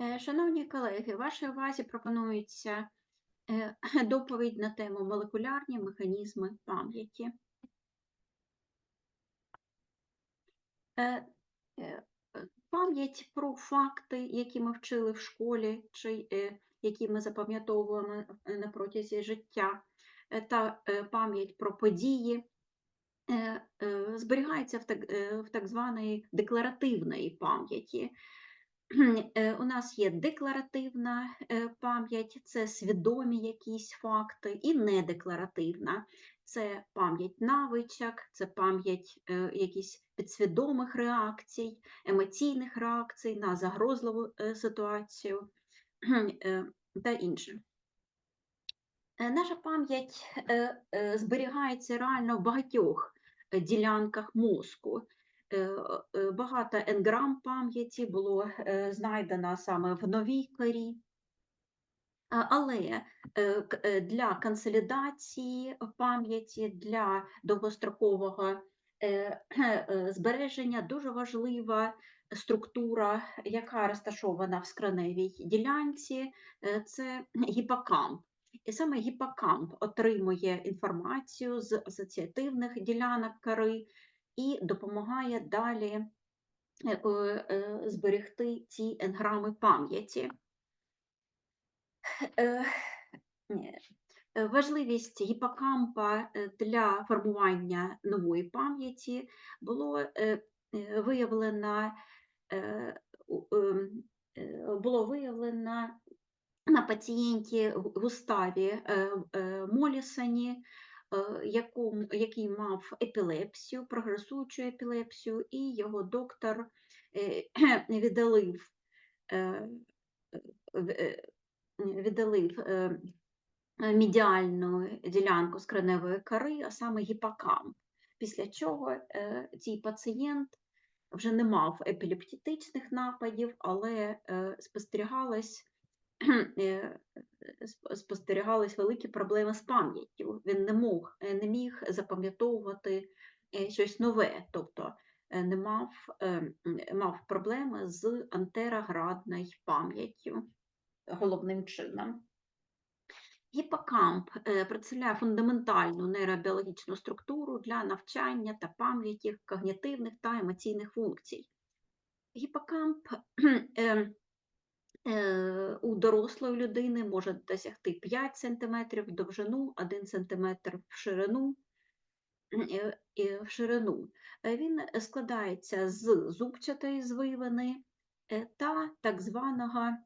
Е, Шановні колеги, вашій увазі пропонується е, доповідь на тему молекулярні механізми пам'яті. Е, Пам'ять про факти, які ми вчили в школі, чи які ми запам'ятовуємо на протязі життя, та пам'ять про події зберігається в так званої декларативної пам'яті. Е, У нас є декларативна е, пам'ять, це свідомі якісь факти, і недекларативна це пам'ять навичок, це пам'ять е, якісь підсвідомих реакцій, емоційних реакцій на загрозливу ситуацію та інше. Наша пам'ять зберігається реально в багатьох ділянках мозку. Е, е, Багато енграм пам'яті було е, знайдено саме в новій корі. Але для консолідації пам'яті, для довгострокового збереження дуже важлива структура, яка розташована в скроневій ділянці, це гіпокамп. І саме гіпокамп отримує інформацію з асоціативних ділянок кори і допомагає далі е, е, е, зберегти ці енграми пам'яті. Важливість гіпокампа для формування нової пам'яті було виявлено, було виявлено на пацієнті Гу- Густаві якому- який мав епілепсію, прогресуючу епілепсію, і його доктор е, віддалив е, е, віддалив е, е, медіальну ділянку скроневої кори, а саме гіпокамп. Після чого е, цей пацієнт вже не мав епілептичних нападів, але е, спостерігалось, е, сп- спостерігались великі проблеми з пам'яттю. Він не мог, е, не міг запам'ятовувати е, щось нове, тобто е, не мав, е, мав проблеми з антероградною пам'яттю головним чином. Гіпокамп е, представляє фундаментальну нейробіологічну структуру для навчання та пам'яті когнітивних та емоційних функцій. Гіпокамп е, е, у дорослої людини може досягти 5 см в довжину, 1 см в ширину. е, е, В ширину. Е, Він складається з зубчатої звивини е, та так званого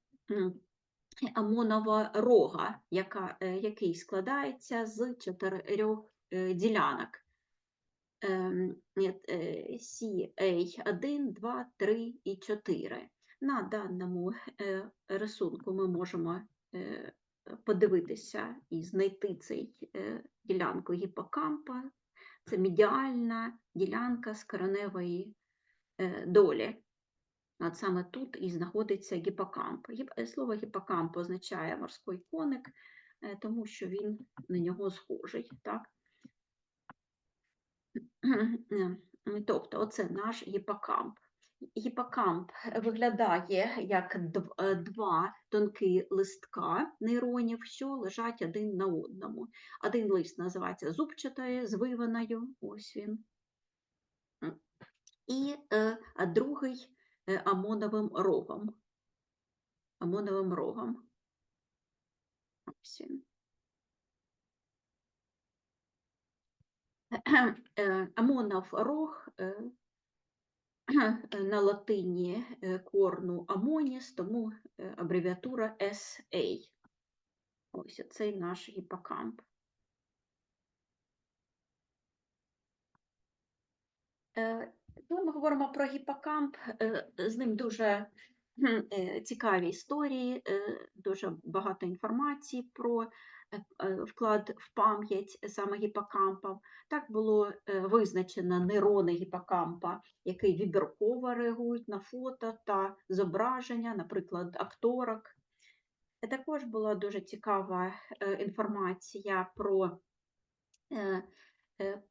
амонова рога, яка, е, який складається з чотирьох е, ділянок. Е, е, CA1, 2, 3 і 4. На даному е, рисунку ми можемо е, подивитися і знайти цей е, ділянку гіпокампа. Це медіальна ділянка скороневої е, долі. От саме тут і знаходиться гіпокамп. Гіп- Слово гіпокамп означає морський коник, тому що він на нього схожий. Так? Тобто, оце наш гіпокамп. Гіпокамп виглядає як е, два тонкі листка нейронів, що лежать один на одному. Один лист називається зубчатою, звиваною, ось він. І е, другий е, амоновим рогом. Амоновим рогом. Ось він. Е, Амонов рог на латині е, корну амоніс, тому е, абревіатура SA. Ось цей наш гіпокамп. Коли ми говоримо про гіпокамп, з ним дуже цікаві історії, дуже багато інформації про вклад в пам'ять саме гіпокампа. Так було е, визначено нейрони гіпокампа, які вибірково реагують на фото та зображення, наприклад, акторок. Е, Також була дуже цікава е, інформація про е, е,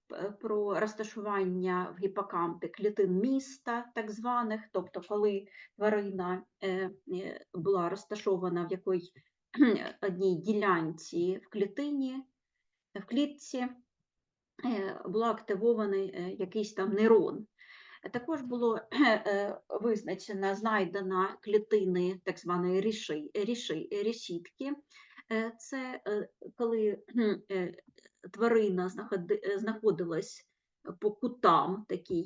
про розташування в гіпокампі клітин міста, так званих, тобто коли тварина е, е, була розташована в якій одній ділянці в клітині, в клітці, е, була активований е, якийсь там нейрон. Також було е, визначено, знайдена клітини так званої ріши, ріши, решітки. Е, Це коли тварина знаходилась по кутам такій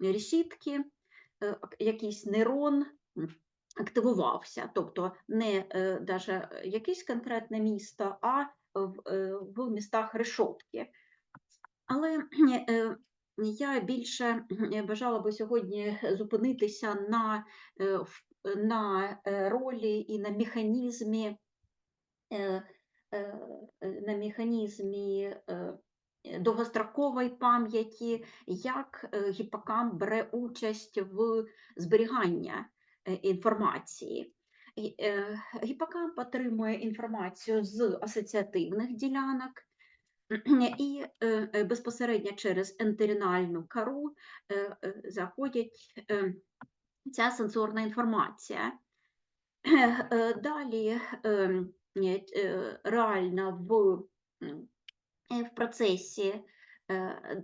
решітки, е, якийсь нейрон активувався, тобто не е, даже якесь конкретне місто, а в, е, в містах решотки. Але е, я більше е, бажала би сьогодні зупинитися на, е, на е, ролі і на механізмі, е, е, е, на механізмі е, е, довгострокової пам'яті, як е, гіпокамп бере участь в зберіганні е, інформації. І, е, Гіпокамп отримує інформацію з асоціативних ділянок, і е, е, безпосередньо через ентеринальну кору е, е, заходить е, ця сенсорна інформація. Е, Далі е, е, е, реально в, е, в процесі, е,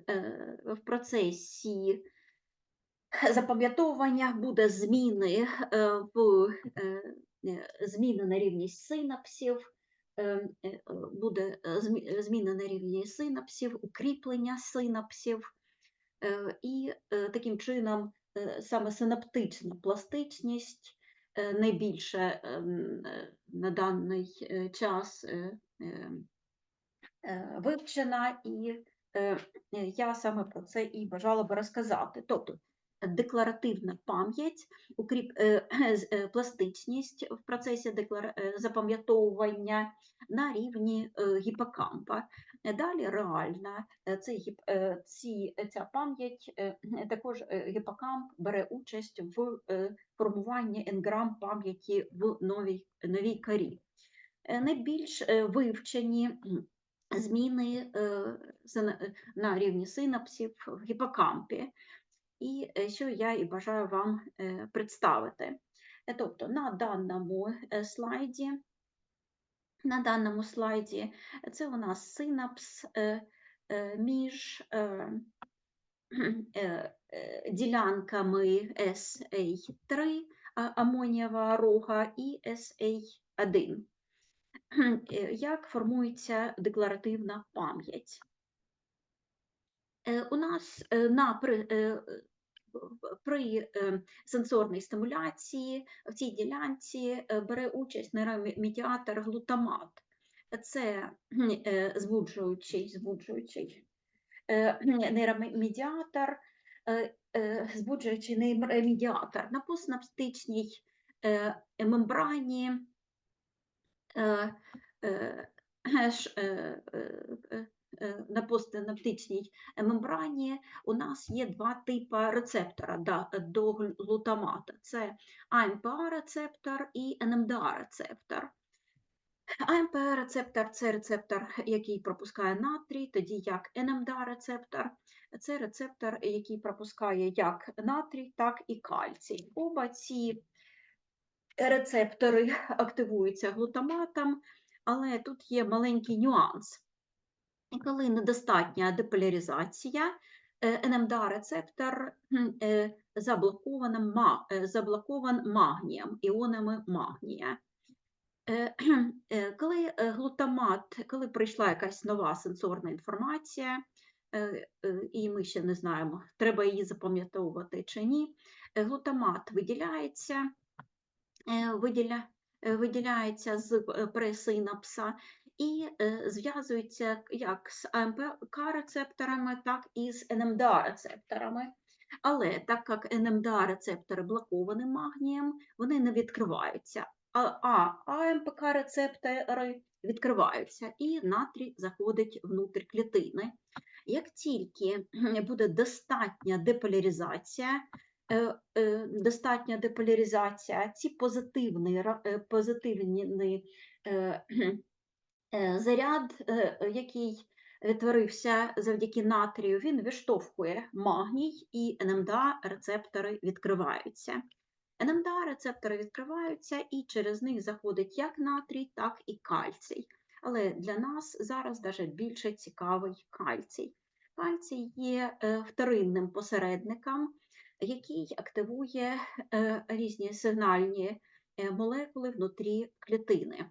е, в процесі запам'ятовування буде зміни е, в е, е, зміни на рівні синапсів, буде зміни на рівні синапсів, укріплення синапсів, і таким чином саме синаптична пластичність найбільше ем, на даний час вивчена, і я саме про це і бажала би розказати. Тобто декларативна пам'ять, укріп, е, е, пластичність в процесі е, запам'ятовування на рівні гіпокампа. Далі реальна е, цей гіп- е, ці, ця пам'ять, також гіпокамп бере участь в формуванні енграм пам'яті в новій, новій корі. Е, Найбільш вивчені зміни на рівні синапсів в гіпокампі, і е, що я і бажаю вам е, представити. Е, Тобто на даному слайді, на даному слайді це у нас синапс між ділянками SA3 амонієва рога і SA1. Е, Як формується декларативна пам'ять? У нас на при, е, сенсорній стимуляції в цій ділянці е, бере участь нейромедіатор глутамат. Це е, збуджуючий, збуджуючий нейромедіатор, збуджуючий нейромедіатор на постсинаптичній е, мембрані на постсинаптичній мембрані у нас є два типи рецептора до глутамату. Це АМПА-рецептор і НМДА-рецептор. АМП-рецептор це рецептор, який пропускає натрій, тоді як НМДА-рецептор це рецептор, який пропускає як натрій, так і кальцій. Оба ці рецептори активуються глутаматом, але тут є маленький нюанс. Коли недостатня деполяризація, е, НМДА-рецептор е, заблокованим ма- е, магнієм, іонами магнія. Коли глутамат, коли прийшла якась нова сенсорна інформація, і ми ще не знаємо, треба її запам'ятовувати чи ні, глутамат виділяється, виділя, виділяється з пресинапса і е, зв'язується як з АМПК-рецепторами, так і з НМДА-рецепторами. Але так як НМДА-рецептори блоковані магнієм, вони не відкриваються, а, АМПК-рецептори відкриваються, і натрій заходить внутрь клітини. Як тільки буде достатня деполяризація, е, е, достатня деполяризація, ці позитивний, ра- заряд, е, який відтворився завдяки натрію, він відштовхує магній і НМДА рецептори відкриваються. НМДА рецептори відкриваються і через них заходить як натрій, так і кальцій. Але для нас зараз даже більше цікавий кальцій. Кальцій є е, вторинним посередником, який активує е, різні сигнальні е, молекули внутрі клітини.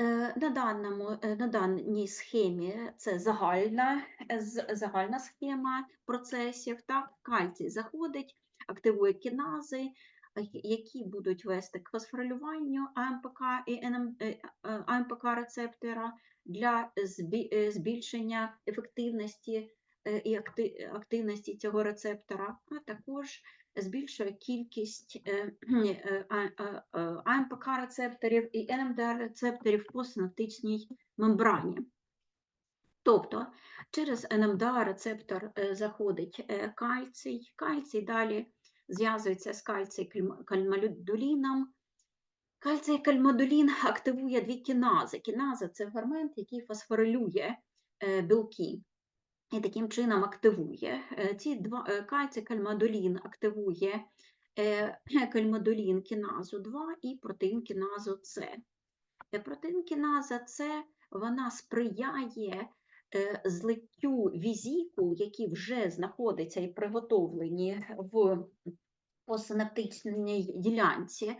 Е, На, даному, е, на даній схемі це загальна, е, загальна схема процесів. Так? Кальцій заходить, активує кінази, які будуть вести к фосфорилюванню АМПК і АМПК рецептора для збільшення ефективності і активності цього рецептора, а також збільшує кількість е, е, АМПК рецепторів і НМДР рецепторів по синаптичній мембрані. Тобто через НМДА рецептор е, заходить е, кальцій, кальцій далі зв'язується з кальцій кальмадуліном. Кальцій кальмадулін активує дві кінази. Кіназа це фермент, який фосфорилює е, білки і таким чином активує. Е, Ці два е, кальцій кальмадулін активує е, кальмадулін кіназу 2 і протеїн кіназу С. Протеїн кіназа С вона сприяє злиттю візікул, які вже знаходяться і приготовлені в посинаптичній ділянці,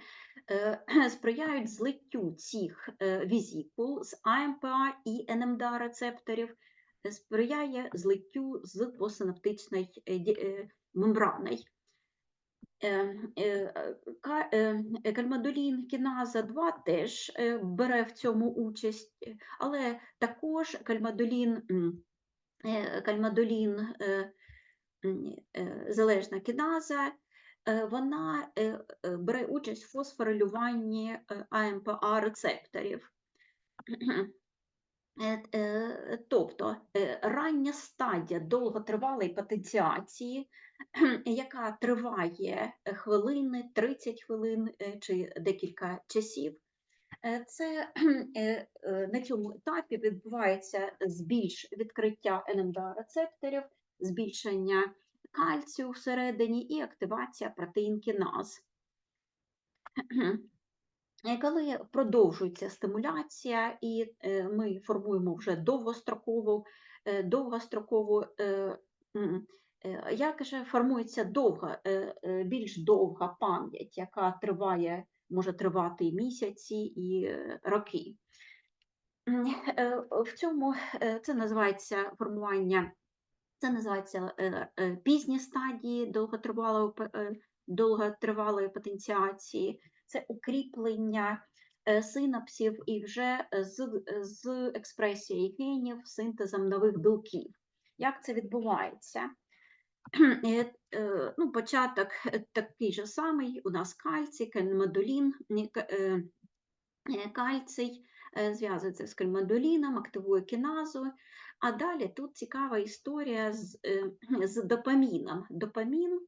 сприяють злиттю цих візікул з АМПА і НМДА рецепторів, сприяє злиттю з посинаптичної е, е, мембрани. Е, ка- Кальмадулін кіназа 2 теж бере в цьому участь, але також м, е, залежна кіназа, вона бере участь в фосфорилюванні АМПА рецепторів. Е, е, Тобто е, рання стадія довготривалої потенціації, яка триває хвилини, 30 хвилин чи декілька часів, це на цьому етапі відбувається збільш відкриття НМДА рецепторів, збільшення кальцію всередині і активація протеїн-кіназ. Е, Коли продовжується стимуляція, і е, ми формуємо вже довгострокову, е, довгострокову е, е, як же формується довга, е, е, більш довга пам'ять, яка триває, може тривати і місяці і е, роки. Е, В цьому е, це називається формування, це називається е, е, пізні стадії довготривалої, е, довготривалої потенціації, це укріплення е, синапсів і вже з, з експресією генів, синтезом нових білків. Як це відбувається? Е, е, Ну, початок е, такий же самий, у нас кальцій, кальмадулін, ні, к- е, е, кальцій е, зв'язується з кальмадуліном, активує кіназу. А далі тут цікава історія з, е, з допаміном. Допамін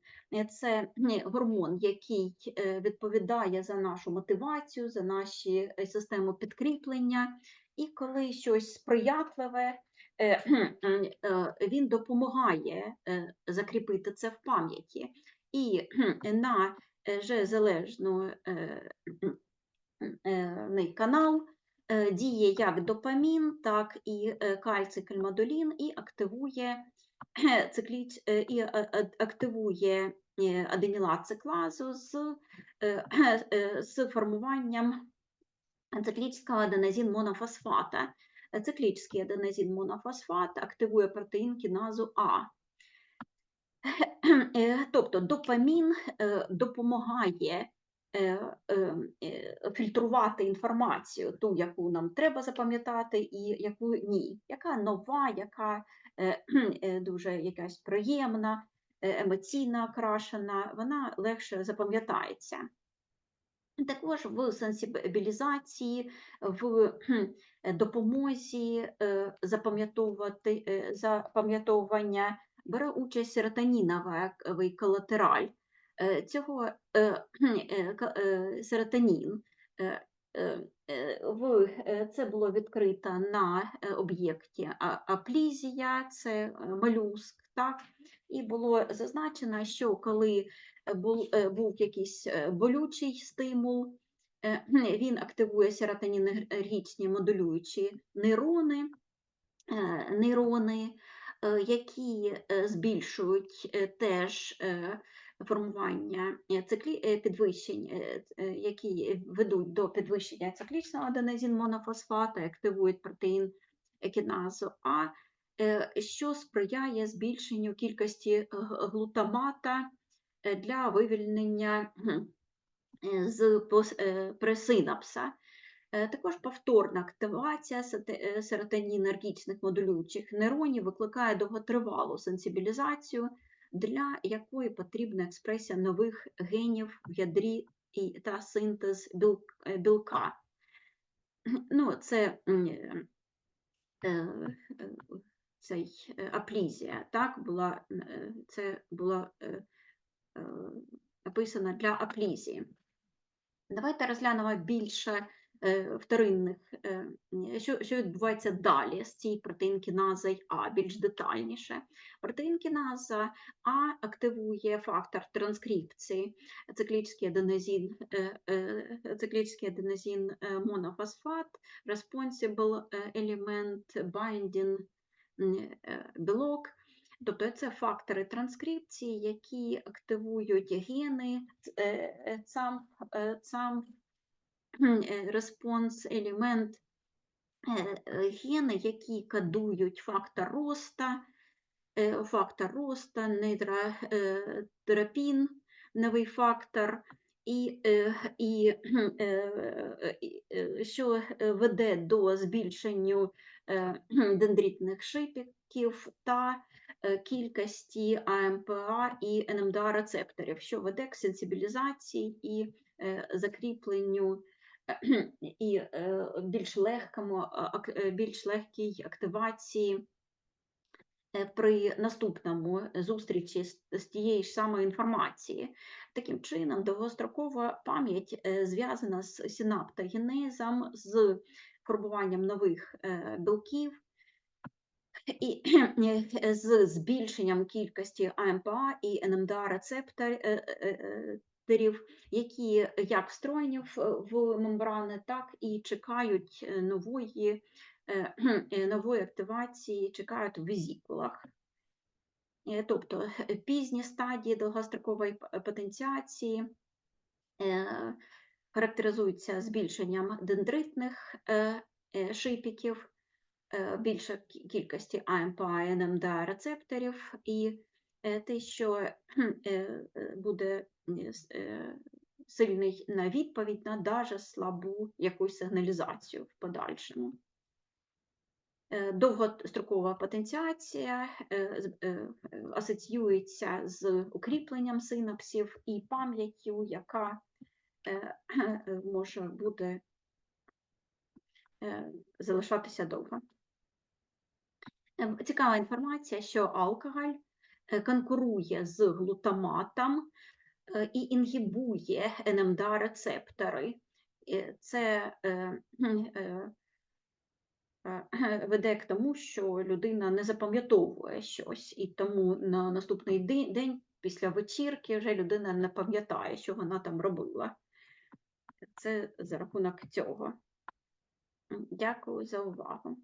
це е, гормон, який е, відповідає за нашу мотивацію, за наші е, систему підкріплення. І коли щось сприятливе, він допомагає закріпити це в пам'яті. І на е, же залежну е, е, ний канал діє як допамін, так і е, кальций-кальмадулін і активує цикліч, е, і е, е, активує е, аденілат циклазу з, е, е, з формуванням циклічного аденозин монофосфата. Е, Циклічний аденозин монофосфат активує протеїн кіназу А. Е, Тобто допамін е, допомагає е, е, е, фільтрувати інформацію, ту, яку нам треба запам'ятати, і яку ні, яка нова, яка е, е, дуже якась приємна, е, емоційно окрашена, вона легше запам'ятається. Також в сенсибілізації, в е, допомозі е, е, запам'ятовування бере участь серотоніновий колатераль. Цього серотонін це було відкрито на е, об'єкті аплізія, це е, молюск, так? І було зазначено, що коли е, був якийсь болючий стимул, він активує серотонінергічні модулюючі нейрони, нейрони, які збільшують теж формування е, циклі... е, підвищень, е, які ведуть до підвищення циклічного аденозин-монофосфату, активують протеїн екіназу А, що сприяє збільшенню кількості глутамата для вивільнення з пресинапса. Також повторна активація серотонінергічних модулюючих нейронів викликає довготривалу сенсибілізацію, для якої потрібна експресія нових генів в ядрі і, та синтез е, білка. Ну, це е, е, цей аплізія, так, була, це була описана для аплізії. Давайте розглянемо більше вторинних, е, що, що відбувається далі з цією протеїнкіназою А, більш детальніше. Протеїнкіназа А активує фактор транскрипції, циклічний аденозин, е, е, циклічний аденозин е, монофосфат, responsible е, element, binding е, білок. Тобто це фактори транскрипції, які активують гени, е, е, сам, е, сам респонс елемент, е, е, гени, які кодують фактор роста, е, фактор роста, нейротерапін, новий фактор, і, е, і, е, е, що е, веде до збільшення е, дендритних шипіків та е, кількості АМПА і НМДА рецепторів, що веде к сенсибілізації і е, закріпленню е, і е, більш легкому, ак- е, більш легкій активації е, при наступному зустрічі з, тієї ж самої інформації. Таким чином, довгострокова пам'ять е, зв'язана з синаптогенезом, з формуванням нових е, білків і е, з збільшенням кількості АМПА і НМДА рецепторів, які як встроєні в, мембрани, так і чекають е, нової, е, е, нової активації, чекають в везікулах. Е, Тобто пізні стадії довгострокової потенціації характеризуються збільшенням дендритних шипіків, більша кількості АМПА і НМДА рецепторів, і те, що буде сильний на відповідь на даже слабу якусь сигналізацію в подальшому. Е, Довгострокова потенціація е, е, асоціюється з укріпленням синапсів і пам'яттю, яка може бути залишатися довго. Е, Цікава інформація, що алкоголь конкурує з глутаматом е, і інгібує НМДА рецептори. Е, Це е, е, е, веде к тому, що людина не запам'ятовує щось, і тому на наступний день після вечірки вже людина не пам'ятає, що вона там робила. Це за рахунок цього. Дякую за увагу.